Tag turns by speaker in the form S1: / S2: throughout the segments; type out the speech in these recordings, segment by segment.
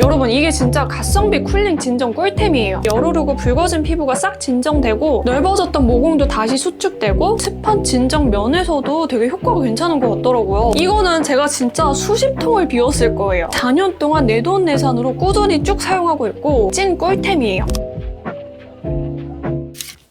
S1: 여러분 이게 진짜 가성비 쿨링 진정 꿀템이에요. 열오르고 붉어진 피부가 싹 진정되고 넓어졌던 모공도 다시 수축되고 습한 진정 면에서도 되게 효과가 괜찮은 것 같더라고요. 이거는 제가 진짜 수십 통을 비웠을 거예요. 4년 동안 내돈내산으로 꾸준히 쭉 사용하고 있고 찐 꿀템이에요.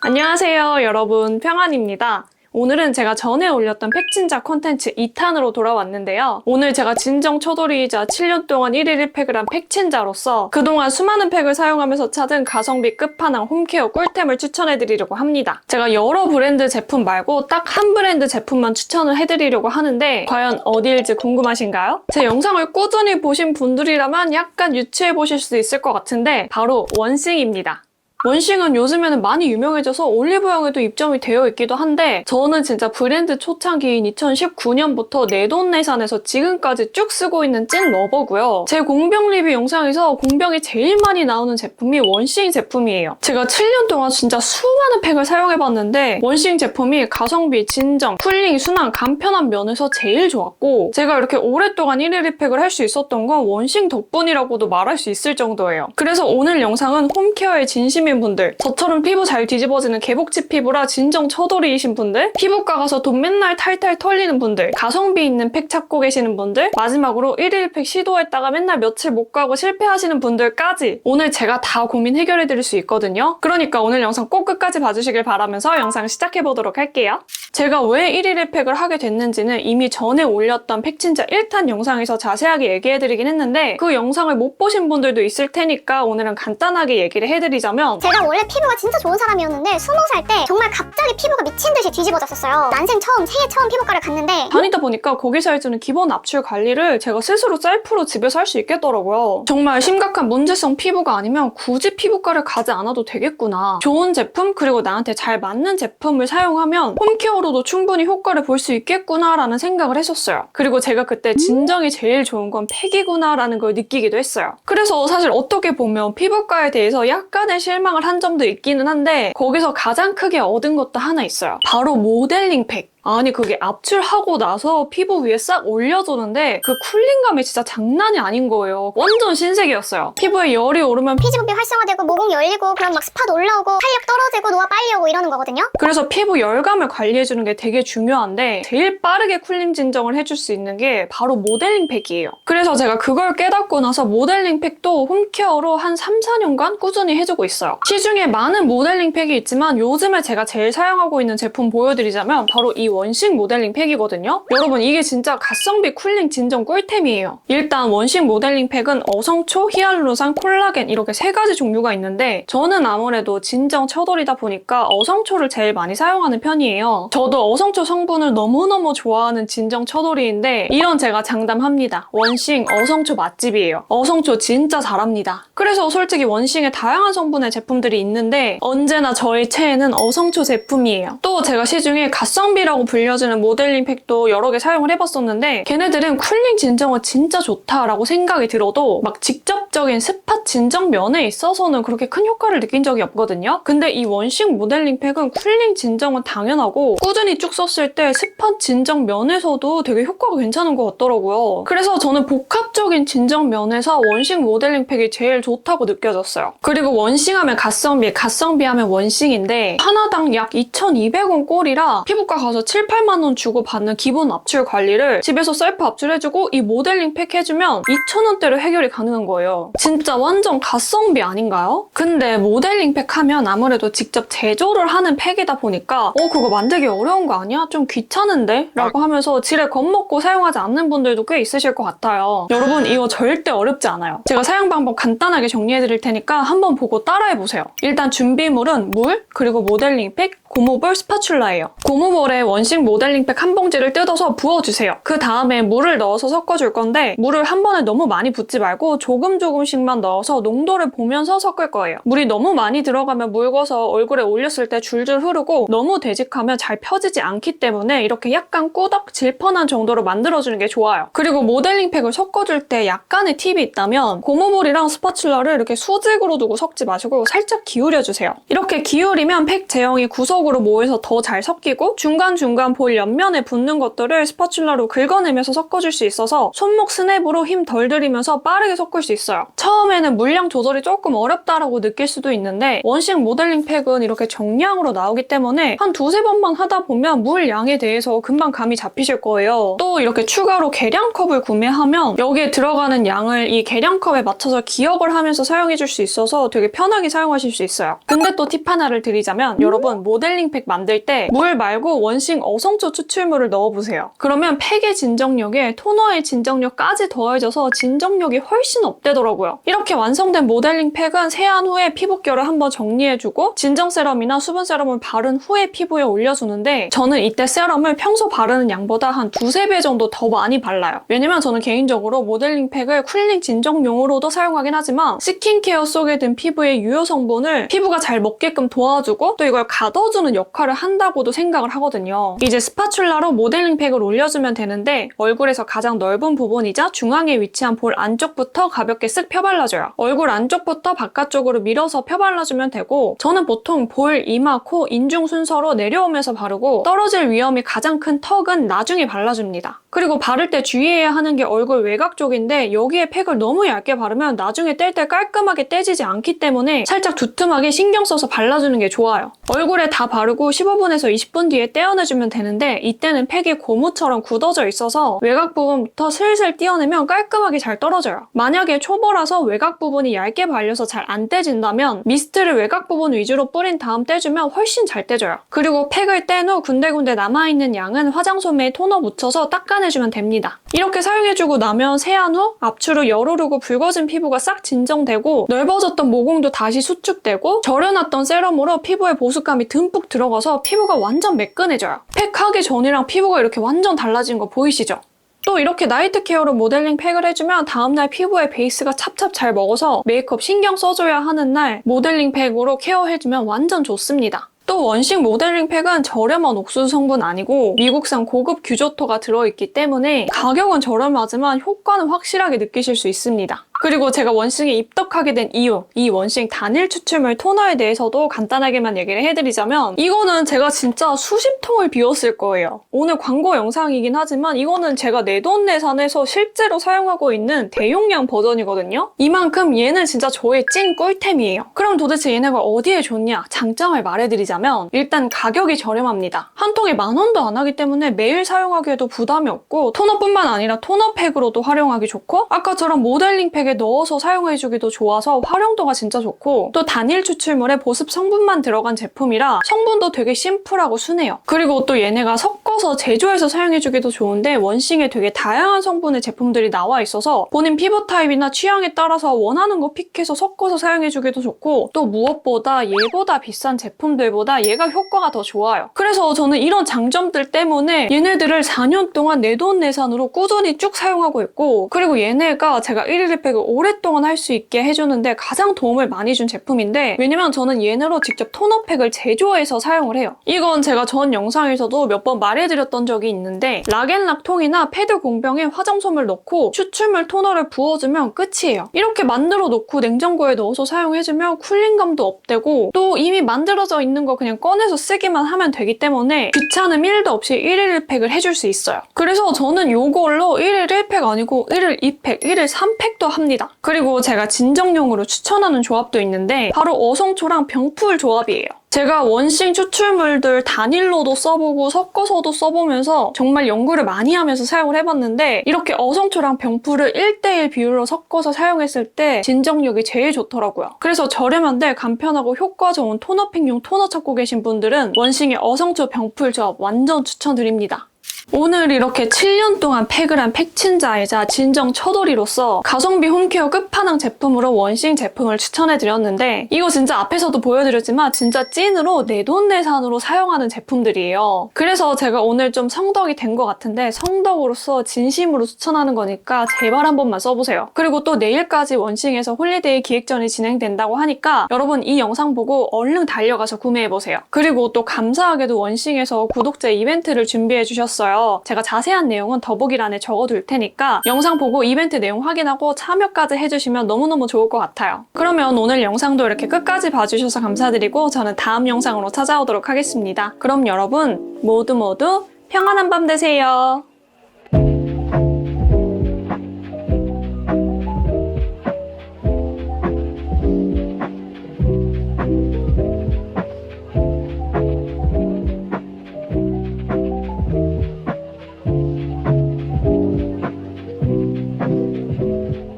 S1: 안녕하세요 여러분 평안입니다. 오늘은 제가 전에 올렸던 팩진자 콘텐츠 2탄으로 돌아왔는데요. 오늘 제가 진정 초돌이이자 7년 동안 1일 1팩을 한 팩친자로서 그동안 수많은 팩을 사용하면서 찾은 가성비 끝판왕 홈케어 꿀템을 추천해드리려고 합니다. 제가 여러 브랜드 제품 말고 딱 한 브랜드 제품만 추천을 해드리려고 하는데 과연 어디일지 궁금하신가요? 제 영상을 꾸준히 보신 분들이라면 약간 유추해 보실 수도 있을 것 같은데 바로 원싱입니다. 원싱은 요즘에는 많이 유명해져서 올리브영에도 입점이 되어 있기도 한데 저는 진짜 브랜드 초창기인 2019년부터 내돈내산에서 지금까지 쭉 쓰고 있는 찐 러버고요. 제 공병 리뷰 영상에서 공병이 제일 많이 나오는 제품이 원싱 제품이에요. 제가 7년 동안 진짜 수많은 팩을 사용해봤는데 원싱 제품이 가성비, 진정, 쿨링, 순한, 간편한 면에서 제일 좋았고 제가 이렇게 오랫동안 1일 1팩을 할 수 있었던 건 원싱 덕분이라고도 말할 수 있을 정도예요. 그래서 오늘 영상은 홈케어에 진심 인 분들, 저처럼 피부 잘 뒤집어지는 개복치 피부라 진정 처돌이이신 분들, 피부과 가서 돈 맨날 탈탈 털리는 분들, 가성비 있는 팩 찾고 계시는 분들, 마지막으로 1일 팩 시도했다가 맨날 며칠 못 가고 실패하시는 분들까지 오늘 제가 다 고민 해결해 드릴 수 있거든요. 그러니까 오늘 영상 꼭 끝까지 봐주시길 바라면서 영상 시작해 보도록 할게요. 제가 왜 1일 1팩을 하게 됐는지는 이미 전에 올렸던 팩친자 1탄 영상에서 자세하게 얘기해드리긴 했는데 그 영상을 못 보신 분들도 있을 테니까 오늘은 간단하게 얘기를 해드리자면
S2: 제가 원래 피부가 진짜 좋은 사람이었는데 스무 살 때 정말 갑자기 피부가 미친 듯이 뒤집어졌었어요. 난생 처음 생애 처음 피부과를 갔는데
S1: 다니다 보니까 거기서 해주는 기본 압출 관리를 제가 스스로 셀프로 집에서 할 수 있겠더라고요. 정말 심각한 문제성 피부가 아니면 굳이 피부과를 가지 않아도 되겠구나. 좋은 제품 그리고 나한테 잘 맞는 제품을 사용하면 홈케어로도 충분히 효과를 볼 수 있겠구나라는 생각을 했었어요. 그리고 제가 그때 진정이 제일 좋은 건 팩이구나라는 걸 느끼기도 했어요. 그래서 사실 어떻게 보면 피부과에 대해서 약간의 실망 을 한 점도 있기는 한데 거기서 가장 크게 얻은 것도 하나 있어요. 바로 모델링 팩. 아니 그게 압출하고 나서 피부 위에 싹 올려주는데 그 쿨링감이 진짜 장난이 아닌 거예요. 완전 신세계였어요. 피부에 열이 오르면 피-
S2: 피지분비 활성화되고 모공 열리고 그럼 막 스팟 올라오고 탄력 떨어지고 노화 빨리 오고 이러는 거거든요.
S1: 그래서 피부 열감을 관리해주는 게 되게 중요한데 제일 빠르게 쿨링 진정을 해줄 수 있는 게 바로 모델링 팩이에요. 그래서 제가 그걸 깨닫고 나서 모델링 팩도 홈케어로 한 3, 4년간 꾸준히 해주고 있어요. 시중에 많은 모델링 팩이 있지만 요즘에 제가 제일 사용하고 있는 제품 보여드리자면 바로 이 원식 모델링 팩이거든요. 여러분 이게 진짜 가성비 쿨링 진정 꿀템이에요. 일단 원식 모델링 팩은 어성초, 히알루론산, 콜라겐 이렇게 세 가지 종류가 있는데 저는 아무래도 진정 처돌이다 보니까 어성초를 제일 많이 사용하는 편이에요. 저도 어성초 성분을 너무너무 좋아하는 진정 처돌이인데 이런 제가 장담합니다. 원싱 어성초 맛집이에요. 어성초 진짜 잘합니다. 그래서 솔직히 원싱에 다양한 성분의 제품들이 있는데 언제나 저의 최애는 어성초 제품이에요. 또 제가 시중에 가성비라고 불려지는 모델링 팩도 여러 개 사용을 해봤었는데 걔네들은 쿨링 진정은 진짜 좋다라고 생각이 들어도 막 직접적인 스팟 진정 면에 있어서는 그렇게 큰 효과를 느낀 적이 없거든요. 근데 이 원식 모델링 팩은 쿨링 진정은 당연하고 꾸준히 쭉 썼을 때 스팟 진정 면에서도 되게 효과가 괜찮은 것 같더라고요. 그래서 저는 복합적인 진정 면에서 원식 모델링 팩이 제일 좋다고 느껴졌어요. 그리고 원싱하면 가성비, 가성비하면 원싱인데 하나당 약 2,200원 꼴이라 피부과 가서 7, 8만 원 주고 받는 기본 압출 관리를 집에서 셀프 압출해주고 이 모델링 팩 해주면 2,000원대로 해결이 가능한 거예요. 진짜 완전 가성비 아닌가요? 근데 모델링 팩 하면 아무래도 직접 제조를 하는 팩이다 보니까 어 그거 만들기 어려운 거 아니야? 좀 귀찮은데? 라고 하면서 지레 겁먹고 사용하지 않는 분들도 꽤 있으실 것 같아요. 여러분 이거 절대 어렵지 않아요. 제가 사용 방법 간단하게 정리해 드릴 테니까 한번 보고 따라해 보세요. 일단 준비물은 물, 그리고 모델링 팩, 고무볼, 스파츌라예요. 고무볼에 원식 모델링 팩 한 봉지를 뜯어서 부어주세요. 그 다음에 물을 넣어서 섞어줄 건데 물을 한 번에 너무 많이 붓지 말고 조금 조금씩만 넣어서 농도를 보면서 섞을 거예요. 물이 너무 많이 들어가면 묽어서 얼굴에 올렸을 때 줄줄 흐르고 너무 되직하면 잘 펴지지 않기 때문에 이렇게 약간 꾸덕 질펀한 정도로 만들어주는 게 좋아요. 그리고 모델링 팩을 섞어줄 때 약간의 팁이 있다면 고무볼이랑 스파츌라를 이렇게 수직으로 두고 섞지 마시고 살짝 기울여주세요. 이렇게 기울이면 팩 제형이 구석 으로 모여서 더 잘 섞이고 중간중간 볼 옆면에 붙는 것들을 스파츌라로 긁어내면서 섞어줄 수 있어서 손목 스냅으로 힘 덜 들이면서 빠르게 섞을 수 있어요. 처음에는 물량 조절이 조금 어렵다라고 느낄 수도 있는데 원식 모델링 팩은 이렇게 정량으로 나오기 때문에 한 두세 번만 하다 보면 물량에 대해서 금방 감이 잡히실 거예요. 또 이렇게 추가로 계량컵을 구매하면 여기에 들어가는 양을 이 계량컵에 맞춰서 기억을 하면서 사용해 줄 수 있어서 되게 편하게 사용하실 수 있어요. 근데 또 팁 하나를 드리자면 여러분 모델 링팩 만들 때 물 말고 원식 어성초 추출물을 넣어보세요. 그러면 팩의 진정력에 토너의 진정력까지 더해져서 진정력이 훨씬 업되더라고요. 이렇게 완성된 모델링 팩은 세안 후에 피부결을 한번 정리해주고 진정 세럼이나 수분 세럼을 바른 후에 피부에 올려주는데 저는 이때 세럼을 평소 바르는 양보다 한 두세 배 정도 더 많이 발라요. 왜냐면 저는 개인적으로 모델링 팩을 쿨링 진정용으로도 사용하긴 하지만 스킨케어 속에 든 피부의 유효 성분을 피부가 잘 먹게끔 도와주고 또 이걸 가둬주는 역할을 한다고도 생각을 하거든요. 이제 스파츌라로 모델링 팩을 올려주면 되는데 얼굴에서 가장 넓은 부분이자 중앙에 위치한 볼 안쪽부터 가볍게 쓱 펴발라줘요. 얼굴 안쪽부터 바깥쪽으로 밀어서 펴발라주면 되고 저는 보통 볼, 이마, 코, 인중 순서로 내려오면서 바르고 떨어질 위험이 가장 큰 턱은 나중에 발라줍니다. 그리고 바를 때 주의해야 하는 게 얼굴 외곽 쪽인데 여기에 팩을 너무 얇게 바르면 나중에 뗄 때 깔끔하게 떼지지 않기 때문에 살짝 두툼하게 신경 써서 발라주는 게 좋아요. 얼굴에 다 바르고 15분에서 20분 뒤에 떼어내주면 되는데 이때는 팩이 고무처럼 굳어져 있어서 외곽 부분부터 슬슬 떼어내면 깔끔하게 잘 떨어져요. 만약에 초보라서 외곽 부분이 얇게 발려서 잘 안 떼진다면 미스트를 외곽 부분 위주로 뿌린 다음 떼주면 훨씬 잘 떼져요. 그리고 팩을 뗀 후 군데군데 남아있는 양은 화장솜에 토너 묻혀서 닦아내주면 됩니다. 이렇게 사용해주고 나면 세안 후 앞으로 열 오르고 붉어진 피부가 싹 진정되고 넓어졌던 모공도 다시 수축되고 절여놨던 세럼으로 피부에 보습감이 듬뿍 들어가서 피부가 완전 매끈해져요. 팩 하기 전이랑 피부가 이렇게 완전 달라진 거 보이시죠? 또 이렇게 나이트 케어로 모델링 팩을 해주면 다음날 피부에 베이스가 찹찹 잘 먹어서 메이크업 신경 써줘야 하는 날 모델링 팩으로 케어해주면 완전 좋습니다. 또 원식 모델링 팩은 저렴한 옥수수 성분 아니고 미국산 고급 규조토가 들어있기 때문에 가격은 저렴하지만 효과는 확실하게 느끼실 수 있습니다. 그리고 제가 원싱에 입덕하게 된 이유, 이 원싱 단일 추출물 토너에 대해서도 간단하게만 얘기를 해드리자면 이거는 제가 진짜 수십 통을 비웠을 거예요. 오늘 광고 영상이긴 하지만 이거는 제가 내돈내산해서 실제로 사용하고 있는 대용량 버전이거든요. 이만큼 얘는 진짜 저의 찐 꿀템이에요. 그럼 도대체 얘네가 어디에 좋냐? 장점을 말해드리자면 일단 가격이 저렴합니다. 한 통에 만 원도 안 하기 때문에 매일 사용하기에도 부담이 없고 토너뿐만 아니라 토너팩으로도 활용하기 좋고 아까처럼 모델링 팩에 넣어서 사용해주기도 좋아서 활용도가 진짜 좋고 또 단일 추출물에 보습 성분만 들어간 제품이라 성분도 되게 심플하고 순해요. 그리고 또 얘네가 섞어서 제조해서 사용해주기도 좋은데 원싱에 되게 다양한 성분의 제품들이 나와 있어서 본인 피부 타입이나 취향에 따라서 원하는 거 픽해서 섞어서 사용해주기도 좋고 또 무엇보다 얘보다 비싼 제품들보다 얘가 효과가 더 좋아요. 그래서 저는 이런 장점들 때문에 얘네들을 4년 동안 내 돈 내산으로 꾸준히 쭉 사용하고 있고 그리고 얘네가 제가 1일 팩을 오랫동안 할 수 있게 해주는데 가장 도움을 많이 준 제품인데 왜냐면 저는 얘네로 직접 토너팩을 제조해서 사용을 해요. 이건 제가 전 영상에서도 몇 번 말해드렸던 적이 있는데 락앤락 통이나 패드 공병에 화장솜을 넣고 추출물 토너를 부어주면 끝이에요. 이렇게 만들어 놓고 냉장고에 넣어서 사용해주면 쿨링감도 업되고 또 이미 만들어져 있는 거 그냥 꺼내서 쓰기만 하면 되기 때문에 귀찮음 1도 없이 1일 1팩을 해줄 수 있어요. 그래서 저는 이걸로 1일 1팩 아니고 1일 2팩, 1일 3팩도 합니다. 그리고 제가 진정용으로 추천하는 조합도 있는데 바로 어성초랑 병풀 조합이에요. 제가 원싱 추출물들 단일로도 써보고 섞어서도 써보면서 정말 연구를 많이 하면서 사용을 해봤는데 이렇게 어성초랑 병풀을 1대1 비율로 섞어서 사용했을 때 진정력이 제일 좋더라고요. 그래서 저렴한데 간편하고 효과 좋은 토너팩용 토너 찾고 계신 분들은 원싱의 어성초 병풀 조합 완전 추천드립니다. 오늘 이렇게 7년 동안 팩을 한 팩친자이자 진정 처돌이로서 가성비 홈케어 끝판왕 제품으로 원싱 제품을 추천해드렸는데 이거 진짜 앞에서도 보여드렸지만 진짜 찐으로 내돈내산으로 사용하는 제품들이에요. 그래서 제가 오늘 좀 성덕이 된 것 같은데 성덕으로서 진심으로 추천하는 거니까 제발 한 번만 써보세요. 그리고 또 내일까지 원싱에서 홀리데이 기획전이 진행된다고 하니까 여러분 이 영상 보고 얼른 달려가서 구매해보세요. 그리고 또 감사하게도 원싱에서 구독자 이벤트를 준비해주셨 어요. 제가 자세한 내용은 더보기란에 적어둘 테니까 영상 보고 이벤트 내용 확인하고 참여까지 해주시면 너무너무 좋을 것 같아요. 그러면 오늘 영상도 이렇게 끝까지 봐주셔서 감사드리고 저는 다음 영상으로 찾아오도록 하겠습니다. 그럼 여러분 모두 모두 평안한 밤 되세요.